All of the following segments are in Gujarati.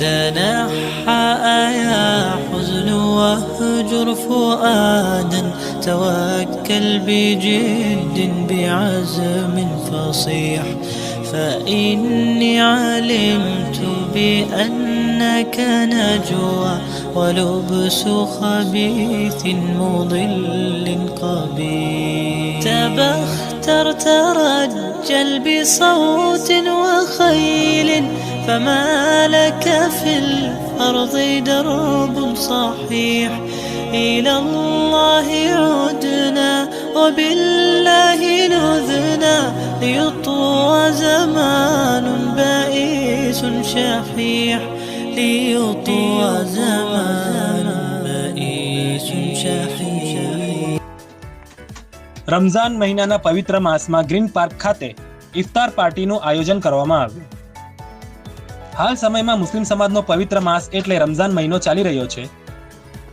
تنحى يا حزن واهجر فؤادا توكل بجد بعزم فصيح فإني علمت بأنك نجوى ولبس خبيث مضل قبيح. تبختر ترجل بصوت وخيل فما لك في الأرض درب صحيح. إلى الله عدنا وبالله نذنا. ليطوى زمان بائس شحيح. ليطوى زمان بائس شحيح રમઝાન મહિનાના પવિત્ર માસમાં ગ્રીન પાર્ક ખાતે ઇફતાર પાર્ટીનું આયોજન કરવામાં આવ્યું હાલ સમયમાં મુસ્લિમ સમાજનો પવિત્ર માસ એટલે રમઝાન મહિનો ચાલી રહ્યો છે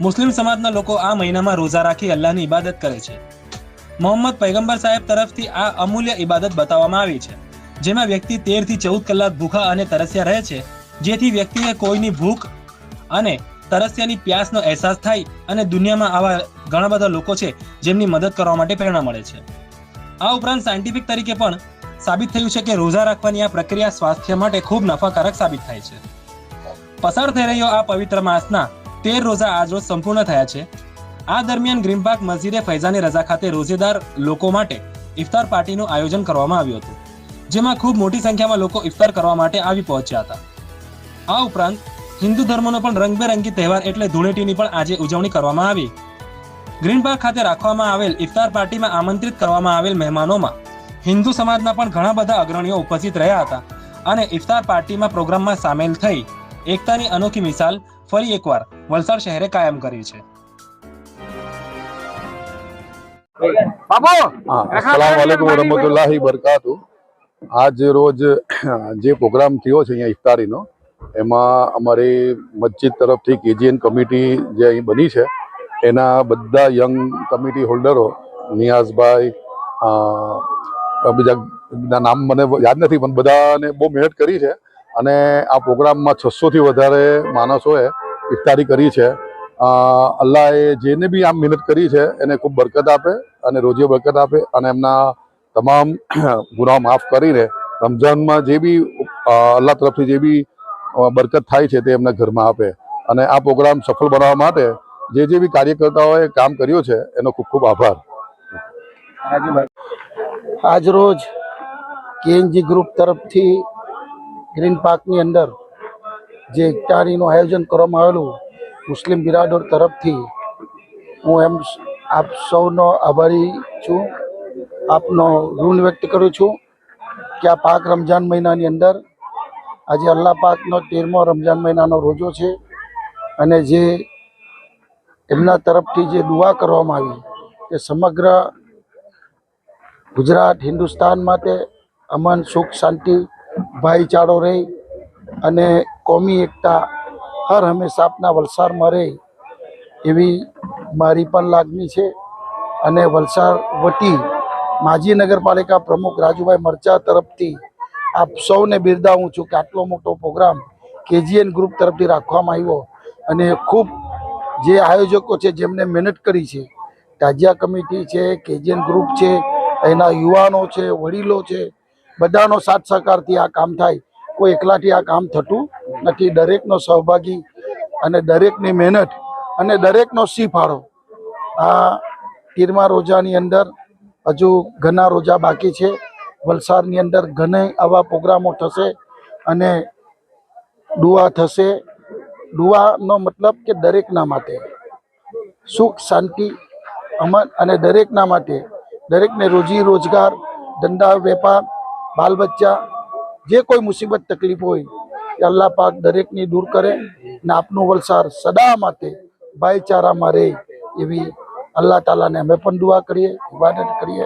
મુસ્લિમ સમાજના લોકો આ મહિનામાં રોઝા રાખી અલ્લાહની ઇબાદત કરે છે મોહમ્મદ પૈગંબર સાહેબ તરફથી આ અમૂલ્ય ઇબાદત બતાવવામાં આવી છે જેમાં વ્યક્તિ તેર થી ચૌદ કલાક ભૂખા અને તરસ્યા રહે છે જેથી વ્યક્તિને કોઈની ભૂખ અને તરસ્યાની પ્યાસનો અહેસાસ થાય અને દુનિયામાં આવા ઘણા બધા લોકો છે જેમની મદદ કરવા માટે પ્રેરણા મળે છે. આ ઉપરાંત સાયન્ટિફિક તરીકે પણ સાબિત થયું છે કે રોઝા રાખવાની આ પ્રક્રિયા સ્વાસ્થ્ય માટે ખૂબ નફાકારક સાબિત થાય છે. પસાર થઈ રહ્યો આ પવિત્ર માસના તેર રોઝા આજરોજ સંપૂર્ણ થયા છે. આ દરમિયાન ગ્રીન મસ્જિદે ફૈઝાની રજા ખાતે રોજેદાર લોકો માટે ઇફતાર પાર્ટીનું આયોજન કરવામાં આવ્યું હતું, જેમાં ખૂબ મોટી સંખ્યામાં લોકો ઇફતાર કરવા માટે આવી પહોંચ્યા હતા. આ ઉપરાંત હિન્દુ ધર્મનો પણ રંગબેરંગી તહેવાર એટલે ધૂળેટીની પણ આજે ઉજવણી કરવામાં આવી. ગ્રીન પાર્ક ખાતે રાખવામાં આવેલ ઇફતાર પાર્ટીમાં આમંત્રિત કરવામાં આવેલ મહેમાનોમાં હિન્દુ સમાજના પણ ઘણા બધા અગ્રણીઓ ઉપસ્થિત રહ્યા હતા અને ઇફતાર પાર્ટીમાં પ્રોગ્રામમાં સામેલ થઈ એકતાની અનોખી મિસાલ ફરી એકવાર વલસાડ શહેરે કાયમ કરી છે. આજ રોજ જે પ્રોગ્રામ થયો છે અહીંયા ઇફતારીનો એમાં અમારી મસ્જિદ તરફથી કેજીએન કમિટી જે અહીં બની છે, એના બધા યંગ કમિટી હોલ્ડરો નિયાઝભાઈ બીજા નામ મને યાદ નથી, પણ બધાને બહુ મહેનત કરી છે અને આ પ્રોગ્રામમાં છસોથી વધારે માણસોએ ઇફતારી કરી છે. અલ્લાહએ અલ્લાહે જેને બી આમ મહેનત કરી છે, એને ખૂબ બરકત આપે અને રોજીઓ બરકત આપે અને એમના તમામ ગુનાઓ માફ કરીને રમઝાનમાં જે બી અલ્લાહ તરફથી જે બી બરકત થાય છે તે એમના ઘરમાં આપે. અને આ પ્રોગ્રામ સફળ બનાવવા માટે જે જે બી કાર્યકર્તાઓએ કામ કર્યું છે, એનો ખૂબ ખૂબ આભાર. આજરોજ કેએનજી ગ્રુપ તરફથી ગ્રીન પાર્કની અંદર જે ઇફતારીનું આયોજન કરવામાં આવેલું, મુસ્લિમ બિરાડર તરફથી હું એમ આપ સૌનો આભારી છું. આપનો ઋણ વ્યક્ત કરું છું કે આ પાક રમજાન મહિનાની અંદર આજે અલ્લાહ પાકનો તેરમો રમઝાન મહિનાનો રોજો છે અને જે એમના તરફથી જે દુઆ કરવામાં આવી તે સમગ્ર ગુજરાત, હિન્દુસ્તાન માટે અમન, સુખ, શાંતિ, ભાઈચારો રહે અને કોમી એકતા હર હંમેશા આપના વલસાડમાં રહે એવી મારી પણ લાગણી છે અને વલસાડ વટી માજી નગરપાલિકા પ્રમુખ રાજુભાઈ મરચા તરફથી આપ સૌને બિરદાવું છું કે આટલો મોટો પ્રોગ્રામ કેજીએન ગ્રુપ તરફથી રાખવામાં આવ્યો અને ખૂબ જે આયોજકો છે જેમને મહેનત કરી છે, તાજિયા કમિટી છે, કેજીએન ગ્રુપ છે, એના યુવાનો છે, વડીલો છે, બધાનો સાથ સહકારથી આ કામ થાય. કોઈ એકલાથી આ કામ થતું નથી. દરેકનો સહભાગી અને દરેકની મહેનત અને દરેકનો સી ફાળો આ તેરમા રોજાની અંદર હજુ ઘણા રોજા બાકી છે. વલસાડની અંદર ઘણા આવા પ્રોગ્રામો થશે અને દુઆ થશે. દુઆનો મતલબ કે દરેકના માટે સુખ, શાંતિ, અમન અને દરેકના માટે દરેકને રોજી રોજગાર, ધંધા, વેપાર બાલ બચ્ચા જે કોઈ મુસીબત, તકલીફ હોય એ અલ્લાહ પાક દરેકની દૂર કરે અને આપનું વલસાડ સદા માટે ભાઈચારામાં રહે એવી અલ્લાહ તાલાને અમે પણ દુઆ કરીએ, ઇબાદત કરીએ.